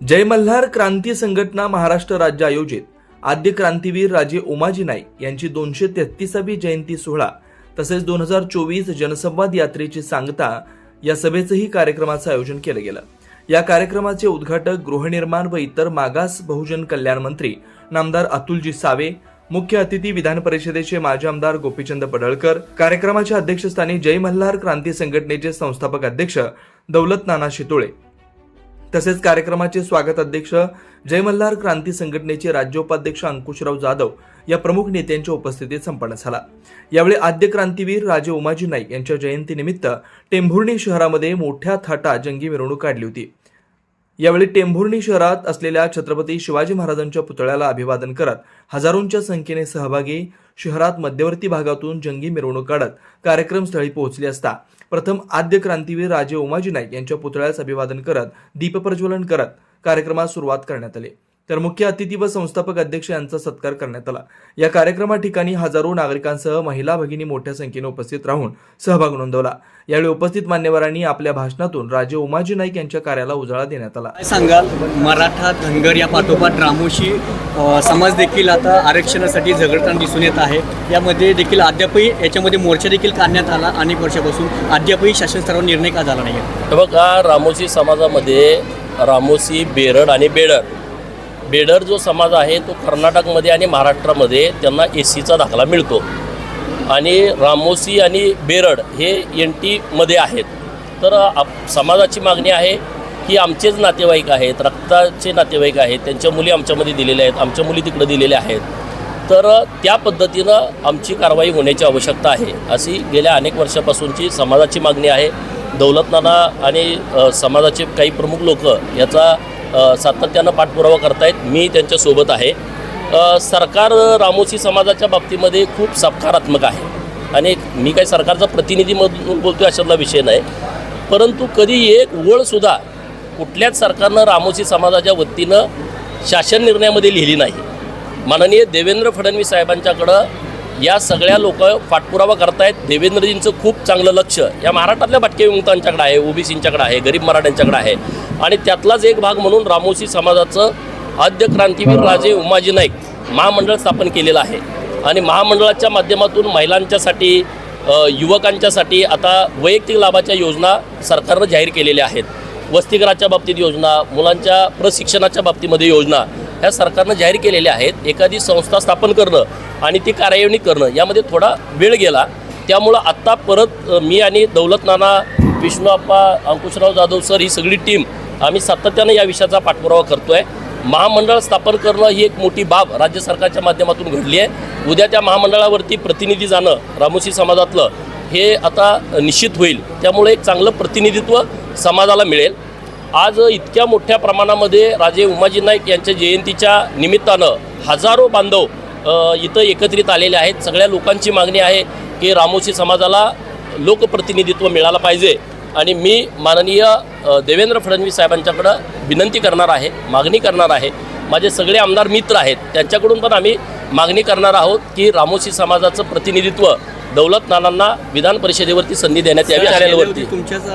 जय मल्हार क्रांती संघटना महाराष्ट्र राज्य आयोजित आद्य क्रांतीवीर राजे उमाजी नाईक यांची दोनशे तेहतीसावी जयंती सोहळा तसेच दोन हजार चोवीस जनसंवाद यात्रेची सांगता या सभेचंही कार्यक्रमाचं आयोजन केलं गेलं. या कार्यक्रमाचे उद्घाटक गृहनिर्माण व इतर मागास बहुजन कल्याण मंत्री नामदार अतुलजी सावे मुख्य अतिथी विधान परिषदेचे माजी आमदार गोपीचंद पडळकर कार्यक्रमाच्या अध्यक्षस्थानी जय मल्हार क्रांती संघटनेचे संस्थापक अध्यक्ष दौलत नाना शितोळे तसेच कार्यक्रमाचे स्वागत अध्यक्ष जय मल्हार क्रांती संघटनेचे राज्योपाध्यक्ष अंकुशराव जाधव या प्रमुख नेत्यांच्या उपस्थितीत संपन्न झाला. यावेळी आद्य क्रांतीवीर राजे उमाजी नाईक यांच्या जयंतीनिमित्त टेंभुर्णी शहरामध्ये मोठ्या थाटा जंगी मिरवणूक काढली होती. यावेळी टेंभुर्णी शहरात असलेल्या छत्रपती शिवाजी महाराजांच्या पुतळ्याला अभिवादन करत हजारोंच्या संख्येने सहभागी शहरात मध्यवर्ती भागातून जंगी मिरवणूक काढत कार्यक्रमस्थळी पोहोचले असता प्रथम आद्य क्रांतीवीर राजे उमाजी नाईक यांच्या पुतळ्यास अभिवादन करत दीपप्रज्वलन करत कार्यक्रमास सुरुवात करण्यात आली. तर मुख्य अतिथी व संस्थापक अध्यक्ष यांचा सत्कार करण्यात आला. या कार्यक्रमा ठिकाणी हजारो नागरिकांसह महिला भगिनी मोठ्या संख्येने उपस्थित राहून सहभाग नोंदवला. यावेळी उपस्थित मान्यवरांनी आपल्या भाषणातून राजे उमाजी नाईक यांच्या कार्याला उजाळा देण्यात आला. काय सांगाल? मराठा धनगर या पाठोपाठ रामोशी समाज देखील आता आरक्षणासाठी झगडताना दिसून येत आहे. यामध्ये देखील अद्यापही याच्यामध्ये मोर्चा देखील काढण्यात आला अनेक वर्षापासून. अद्यापही शासन स्तरावर निर्णय का झाला नाही आहे बघा रामोशी समाजामध्ये रामोशी बेरड आणि बेडर बेडर जो समाज आहे तो कर्नाटकमध्ये आणि महाराष्ट्रामध्ये त्यांना ए सीचा दाखला मिळतो. आणि रामोसी आणि बेरड हे एन टीमध्ये आहेत. तर आप समाजाची मागणी आहे की आमचेच नातेवाईक आहेत रक्ताचे नातेवाईक आहेत त्यांच्या मुली आमच्यामध्ये दिलेल्या आहेत आमच्या मुली तिकडे दिलेल्या आहेत. तर त्या पद्धतीनं आमची कारवाई होण्याची आवश्यकता आहे. अशी गेल्या अनेक वर्षापासूनची समाजाची मागणी आहे. दौलतनाना आणि समाजाचे काही प्रमुख लोक याचा सातत्यानं पाठपुरावा करतायत. मी त्यांच्यासोबत आहे. सरकार रामोशी समाजाच्या बाबतीमध्ये खूप सकारात्मक आहे. आणि मी काही सरकारचा प्रतिनिधी म्हणून बोलतो अशातला विषय नाही. परंतु कधी एक ओळसुद्धा कुठल्याच सरकारनं रामोशी समाजाच्या वतीनं शासन निर्णयामध्ये लिहिली नाही. माननीय देवेंद्र फडणवीस साहेबांच्याकडं या सगळ्या लोक पाठपुरावा करतायत. देवेंद्रजींचं खूप चांगलं लक्ष. या महाराष्ट्रातल्या भटके विमुक्तांच्याकडे आहे ओबीसींच्याकडे आहे गरीब मराठ्यांच्याकडे आहे. आणि त्यातलाच एक भाग म्हणून रामोशी समाजाचं आद्य क्रांतीवीर राजे उमाजी नाईक महामंडळ स्थापन केलेलं आहे. आणि महामंडळाच्या माध्यमातून महिलांच्यासाठी युवकांच्यासाठी आता वैयक्तिक लाभाच्या योजना सरकारनं जाहीर केलेल्या आहेत. वसतिगृहाच्या बाबतीत योजना मुलांच्या प्रशिक्षणाच्या बाबतीमध्ये योजना ह्या सरकारनं जाहीर केलेल्या आहेत एखादी संस्था स्थापन करणं आणि ती कार्यान्वित करणं यामध्ये थोडा वेळ गेला. त्यामुळं आत्ता परत मी आणि दौलत नाना विष्णूअप्पा अंकुशराव जाधव सर ही सगळी टीम आम्ही सातत्यानं या विषयाचा पाठपुरावा करतो आहे महामंडळ स्थापन करणं ही एक मोठी बाब राज्य सरकारच्या माध्यमातून घडली आहे. उद्या त्या महामंडळावरती प्रतिनिधी जाणं रामोशी समाजातलं हे आता निश्चित होईल. त्यामुळे एक चांगलं प्रतिनिधित्व समाजाला मिळेल. आज इतक्या मोठ्या प्रमाणामध्ये राजे उमाजी नाईक यांच्या जयंतीच्या निमित्तानं हजारो बांधव इथं एकत्रित आलेले आहेत. सगळ्या लोकांची मागणी आहे की रामोशी समाजाला लोकप्रतिनिधित्व मिळालं पाहिजे. आणि मी माननीय देवेंद्र फडणवीस साहेबांच्याकडं विनंती करणार आहे मागणी करणार आहे माझे सगळे आमदार मित्र आहेत. त्यांच्याकडून पण आम्ही मागणी करणार आहोत की रामोशी समाजाचं प्रतिनिधित्व दौलत नानांना विधान परिषदेवरती संधी देण्यात यावी चॅनेलवरती तुमच्याच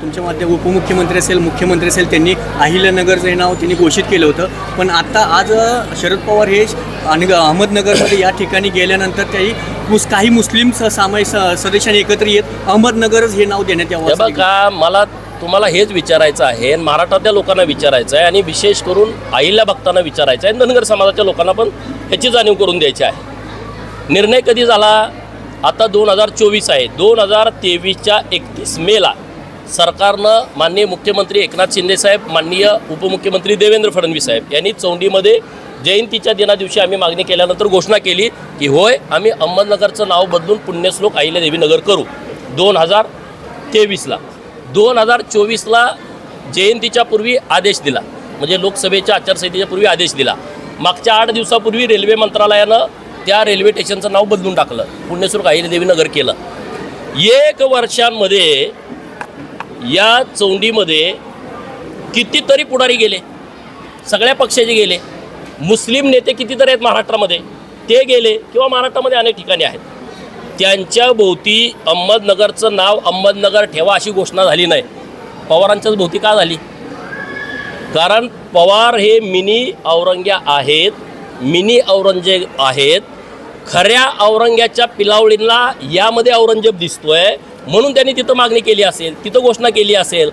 तुमच्या माध्यम उपमुख्यमंत्री असेल मुख्यमंत्री असेल त्यांनी अहिल्यानगरचं हे नाव त्यांनी घोषित केलं होतं. पण आता आज शरद पवार हे आणि अहमदनगरमध्ये या ठिकाणी गेल्यानंतर काही मुस काही मुस्लिम स- सामायिक सदस्यांनी एकत्र येत अहमदनगरच हे नाव देण्यात यावं बघा मला तुम्हाला हेच विचारायचं आहे आणि महाराष्ट्रातल्या लोकांना विचारायचं आहे आणि विशेष करून आईला भक्तांना विचारायचं आहे. धनगर समाजाच्या लोकांना पण ह्याची जाणीव करून द्यायची आहे. निर्णय कधी झाला? आता दोन हजार चोवीस आहे. दोन हजार तेवीसच्या एकतीस मेला सरकारनं माननीय मुख्यमंत्री एकनाथ शिंदेसाहेब माननीय उपमुख्यमंत्री देवेंद्र फडणवीस साहेब यांनी चौंडीमध्ये जयंतीच्या दिनादिवशी आम्ही मागणी केल्यानंतर घोषणा केली की होय आम्ही अहमदनगरचं नाव बदलून पुण्यश्लोक अहिल्यादेवी देवीनगर करू. दोन हजार तेवीसला. दोन हजार चोवीसला जयंतीच्या पूर्वी आदेश दिला. म्हणजे लोकसभेच्या आचारसंहितेच्या पूर्वी आदेश दिला. मागच्या आठ दिवसापूर्वी रेल्वे मंत्रालयानं त्या रेल्वे स्टेशनचं नाव बदलून टाकलं. पुण्यसुर अहिल्यादेवी नगर केलं. एक वर्षांमध्ये या चौंडीमध्ये कितीतरी पुढारी गेले. सगळ्या पक्षाचे गेले. मुस्लिम नेते कितीतरी आहेत महाराष्ट्रामध्ये. ते गेले किंवा महाराष्ट्रामध्ये अनेक ठिकाणी आहेत. त्यांच्या भोवती अहमदनगरचं नाव अहमदनगर ठेवा अशी घोषणा झाली नाही. पवारांच्याच भोवती का झाली? कारण पवार हे मिनी औरंग्या आहेत मिनी औरंगजेब आहेत. खऱ्या औरंग्याच्या पिलावळींना यामध्ये औरंगजेब दिसतोय म्हणून त्यांनी तिथं मागणी केली असेल तिथं घोषणा केली असेल.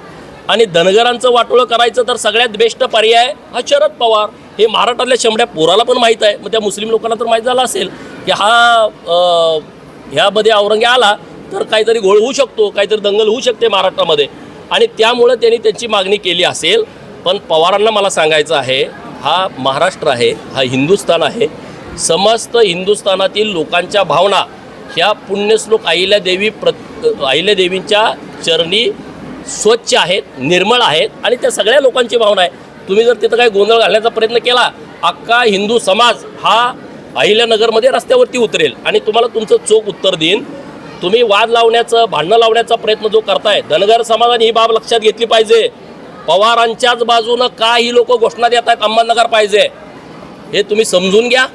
आणि धनगरांचं वाटोळं करायचं तर सगळ्यात बेस्ट पर्याय हा शरद पवार. हे महाराष्ट्रातल्या शेंबड्या पोराला पण माहीत आहे मग त्या मुस्लिम लोकांना तर माहीत झालं असेल की हा ह्यामध्ये औरंगे आला तर काहीतरी घोळ होऊ शकतो काहीतरी दंगल होऊ शकते महाराष्ट्रामध्ये. आणि त्यामुळं त्यांनी त्यांची मागणी केली असेल. पण पवारांना मला सांगायचं आहे हा महाराष्ट्र आहे हा हिंदुस्थान आहे. समस्त हिंदुस्थानातील लोकांच्या भावना ह्या पुण्यश्लोक अहिल्यादेवी प्र अहिल्यादेवींच्या चरणी स्वच्छ आहेत निर्मळ आहेत आणि त्या सगळ्या लोकांची भावना आहे. तुम्ही जर तिथं काही गोंधळ घालण्याचा प्रयत्न केला अख्खा हिंदू समाज हा अहिल्यानगरमध्ये रस्त्यावरती उतरेल आणि तुम्हाला तुमचं चोख उत्तर देईन. तुम्ही वाद लावण्याचं भांडणं लावण्याचा प्रयत्न जो करताय धनगर समाजाने ही बाब लक्षात घेतली पाहिजे. पवारांच्याच बाजूनं का ही लोक घोषणा देत आहेत अंबानगर पाहिजे. हे तुम्ही समजून घ्या.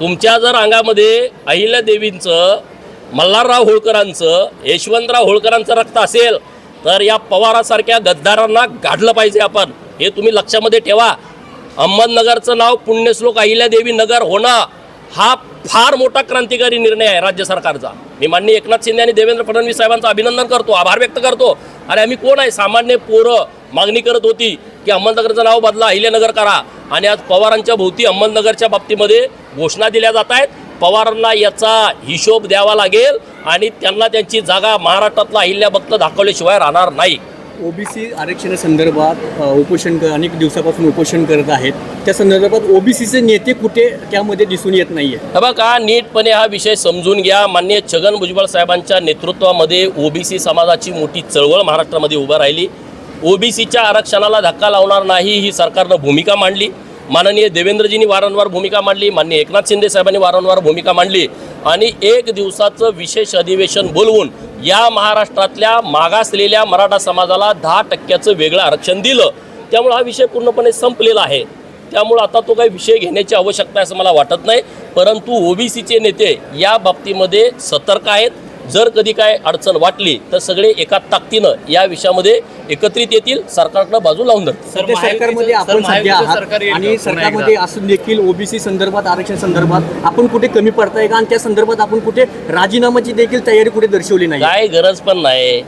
तुमच्या जर अंगामध्ये अहिल्यादेवींचं मल्हारराव होळकरांचं यशवंतराव होळकरांचं रक्त असेल तर या पवारासारख्या गद्दारांना गाडलं पाहिजे आपण. हे तुम्ही लक्षामध्ये ठेवा. अहमदनगरचं नाव पुण्यश्लोक अहिल्यादेवी नगर होणं हा फार मोठा क्रांतिकारी निर्णय आहे राज्य सरकारचा. मी माननीय एकनाथ शिंदे आणि देवेंद्र फडणवीस साहेबांचं अभिनंदन करतो आभार व्यक्त करतो. अरे आम्ही कोण आहे? सामान्य पोरं मागणी करत होती की अहमदनगरचं नाव बदला अहिल्यानगर करा. आणि आज पवारांच्या भोवती अहमदनगरच्या बाबतीमध्ये घोषणा दिल्या जात आहेत. पवारांना याचा हिशोब द्यावा लागेल आणि त्यांना त्यांची जागा महाराष्ट्रातला अहिल्या भक्त दाखवल्याशिवाय राहणार नाही. ओबीसी आरक्षणासंदर्भात संदर्भात उपोषण अनेक दिवसापासून उपोषण करत आहेत. त्या संदर्भात ओबीसीचे नेते कुठे त्यामध्ये दिसून येत नाहीये. हे बघा नीटपणे हा विषय समजून घ्या. मान्य छगन भुजबळ साहेबांच्या नेतृत्वामध्ये ओबीसी समाजाची मोठी चळवळ महाराष्ट्रामध्ये उभं राहिली. ओबीसीच्या आरक्षणाला धक्का लावणार नाही ही सरकारनं भूमिका मांडली. माननीय देवेंद्रजींनी वारंवार भूमिका मांडली माननीय एकनाथ शिंदे साहेबांनी वारंवार भूमिका मांडली आणि एक दिवसाचं विशेष अधिवेशन बोलवून या महाराष्ट्रातल्या मागासलेल्या मराठा समाजाला दहा टक्क्याचं वेगळं आरक्षण दिलं. त्यामुळे हा विषय पूर्णपणे संपलेला आहे. त्यामुळं आता तो काही विषय घेण्याची आवश्यकता आहे असं मला वाटत नाही. परंतु ओबीसीचे नेते या बाबतीमध्ये सतर्क आहेत. जर कधी काय अडचण वाटली तर सगळे एका ताकदीनं या विषयामध्ये एकत्रित येतील सरकारकडं बाजू लावून धरतील. सध्या सरकारमध्ये आपण सध्या आहात आणि सरकारमध्ये असून देखील ओबीसी संदर्भात आरक्षण संदर्भात आपण कुठे कमी पडताय का? आणि त्या संदर्भात आपण कुठे राजीनामाची देखील तयारी कुठे दर्शवली नाही? काय गरज पण नाही.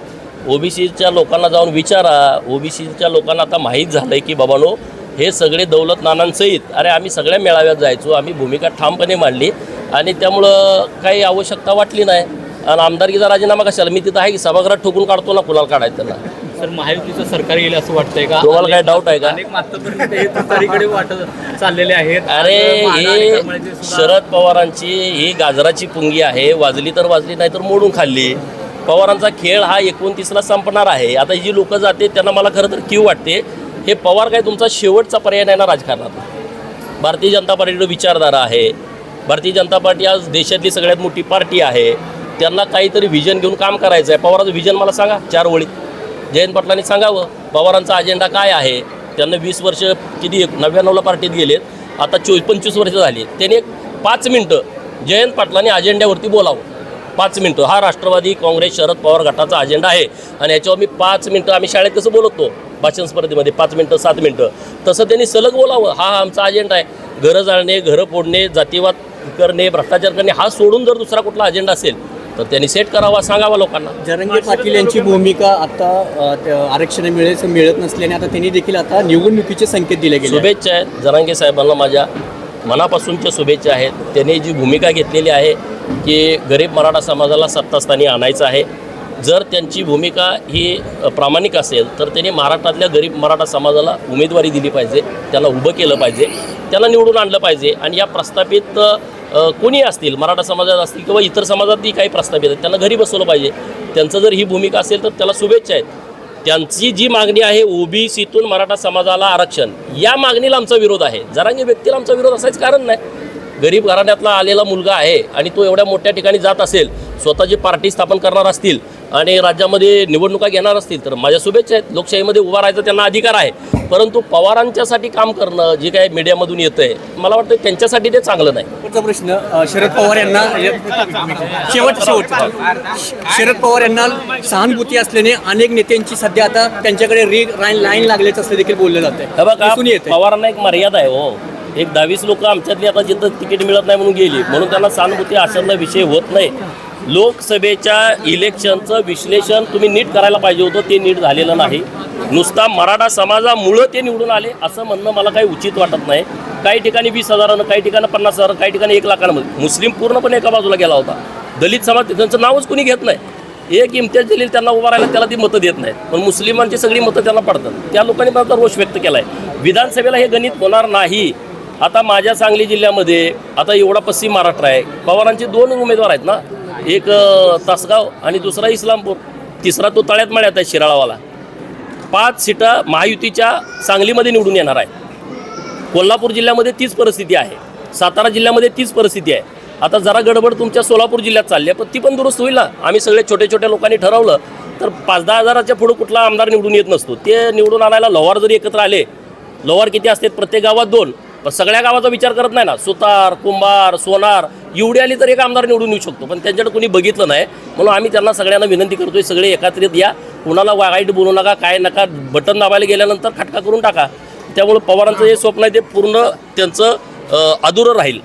ओबीसीच्या लोकांना जाऊन विचारा. ओबीसीच्या लोकांना आता माहीत झालं आहे की बाबानो हे सगळे दौलत नानांसहित अरे आम्ही सगळ्या मेळाव्यात जायचो आम्ही भूमिका ठामपणे मांडली आणि त्यामुळं काही आवश्यकता वाटली नाही. आणि आमदारकीचा राजीनामा कशाला? मी तिथं आहे की सभागृहात ठोकून काढतो ना कुणाला काढायचं त्यांना सर महायुतीचं सरकार येईल असं वाटतंय का? तुम्हाला काय डाऊट आहे का? अनेक मातपर्यंत हे तुतारीकडे वाटत चाललेले आहेत. अरे हे सुद्धा- शरद पवारांची ही गाजराची पुंगी आहे. वाजली तर वाजली नाही तर मोडून खाल्ली. पवारांचा खेळ हा एकोणतीसला संपणार आहे. आता ही जी लोक जाते त्यांना मला खरं तर क्यू वाटते. हे पवार काय तुमचा शेवटचा पर्याय नाही ना राजकारणात? भारतीय जनता पार्टीकडे विचारधारा आहे. भारतीय जनता पार्टी आज देशातली सगळ्यात मोठी पार्टी आहे. त्यांना काहीतरी व्हिजन घेऊन काम करायचं आहे. पवाराचं व्हिजन मला सांगा चार ओळीत. जयंत पाटलांनी सांगावं पवारांचा अजेंडा काय आहे? त्यांना वीस वर्ष किती नव्याण्णवला पार्टीत गेलेत. आता चो पंचवीस वर्ष झाली. त्यांनी एक पाच मिनटं जयंत पाटलांनी अजेंड्यावरती बोलावं. पाच मिनटं. हा राष्ट्रवादी काँग्रेस शरद पवार गटाचा अजेंडा आहे. आणि याच्यावर मी पाच मिनटं आम्ही शाळेत कसं बोलतो? भाषण स्पर्धेमध्ये पाच मिनटं सात मिनटं. तसं त्यांनी सलग बोलावं. हा आमचा अजेंडा आहे. घरं जाळणे घरं फोडणे जातीवाद करणे भ्रष्टाचार करणे हा सोडून जर दुसरा कुठला अजेंडा असेल तर त्यांनी सेट करावा सांगावा लोकांना. जरंगे पाटील यांची भूमिका आता आरक्षण मिळेल मिळत नसल्याने आता त्यांनी देखील आता निवडणुकीचे संकेत दिले गेले. शुभेच्छा आहेत जरांगे साहेबांना माझ्या मनापासूनच्या शुभेच्छा आहेत. त्यांनी जी भूमिका घेतलेली आहे की गरीब मराठा समाजाला सत्तास्थानी आणायचं आहे. जर त्यांची भूमिका ही प्रामाणिक असेल तर त्यांनी महाराष्ट्रातल्या गरीब मराठा समाजाला उमेदवारी दिली पाहिजे त्यांना उभं केलं पाहिजे. त्यांना निवडून आणलं पाहिजे. आणि या प्रस्थापित कोणी असतील मराठा समाजात असतील किंवा इतर समाजातही काही प्रस्थापित आहेत त्यांना घरी बसवलं पाहिजे. त्यांचं जर ही भूमिका असेल तर त्याला शुभेच्छा आहेत. त्यांची जी मागणी आहे ओबीसीतून मराठा समाजाला आरक्षण या मागणीला आमचा विरोध आहे. जरांगी व्यक्तीला आमचा विरोध असायचं कारण नाही. गरीब घराण्यातला आलेला मुलगा आहे आणि तो एवढ्या मोठ्या ठिकाणी जात असेल स्वतःची पार्टी स्थापन करणार असतील आणि राज्यामध्ये निवडणुका घेणार असतील तर माझ्या शुभेच्छा आहेत. लोकशाहीमध्ये उभा राहायचा त्यांना अधिकार आहे. परंतु पवारांच्यासाठी काम करणं जे काही मीडियामधून येतं आहे मला वाटतं त्यांच्यासाठी ते चांगलं नाही. प्रश्न शरद पवार यांना शेवट शेवटचा शरद पवार यांना सहानुभूती असल्याने अनेक नेत्यांची सध्या आता त्यांच्याकडे रीग लाईन लाईन लागल्याचं असं देखील बोललं जात आहे पवारांना एक मर्यादा आहे हो. एक दहावीस लोक आमच्यातली आता जिथं तिकीट मिळत नाही म्हणून गेली म्हणून त्यांना सहानुभूती अशांना विषय होत नाही. लोकसभेच्या इलेक्शनचं विश्लेषण तुम्ही नीट करायला पाहिजे होतं ते नीट झालेलं नाही. नुसता मराठा समाजामुळं ते निवडून आले असं म्हणणं मला काही उचित वाटत नाही. काही ठिकाणी वीस हजारानं काही ठिकाणी पन्नास हजार काही ठिकाणी एक लाखांमध्ये मुस्लिम पूर्णपणे एका बाजूला गेला होता. दलित समाज त्यांचं नावच कुणी घेत नाही. एक इम्तियाज जलील त्यांना उभा राहिला त्याला ती मतं देत नाही पण मुस्लिमांची सगळी मतं त्यांना पडतात. त्या लोकांनी माझा रोष व्यक्त केला आहे विधानसभेला हे गणित होणार नाही. आता माझ्या सांगली जिल्ह्यामध्ये आता एवढा पश्चिम महाराष्ट्र आहे. पवारांचे दोन उमेदवार आहेत ना? एक तासगाव आणि दुसरा इस्लामपूर. तिसरा तो तळ्यात मळ्यात आहे शिराळावाला. पाच सीटा महायुतीच्या सांगलीमध्ये निवडून येणार आहे. कोल्हापूर जिल्ह्यामध्ये तीच परिस्थिती आहे. सातारा जिल्ह्यामध्ये तीच परिस्थिती आहे. आता जरा गडबड तुमच्या सोलापूर जिल्ह्यात चालली आहे पण ती पण दुरुस्त होईल ना? आम्ही सगळे छोट्या छोट्या लोकांनी ठरवलं तर पाच दहा हजाराच्या पुढं कुठला आमदार निवडून येत नसतो. ते निवडून आणायला लोहार जरी एकत्र आले लोहार किती असतात प्रत्येक गावात दोन. पण सगळ्या गावाचा विचार करत नाही ना. सुतार कुंभार सोनार एवढी आली तर एक आमदार निवडून येऊ शकतो. पण त्यांच्याकडे कोणी बघितलं नाही. म्हणून आम्ही त्यांना सगळ्यांना विनंती करतोय सगळे एकत्रित या. कुणाला वाईट बोलू नका काय नका बटन दाबायला गेल्यानंतर खटका करून टाका. त्यामुळे पवारांचं जे स्वप्न आहे ते पूर्ण त्यांचं अधुरं राहील.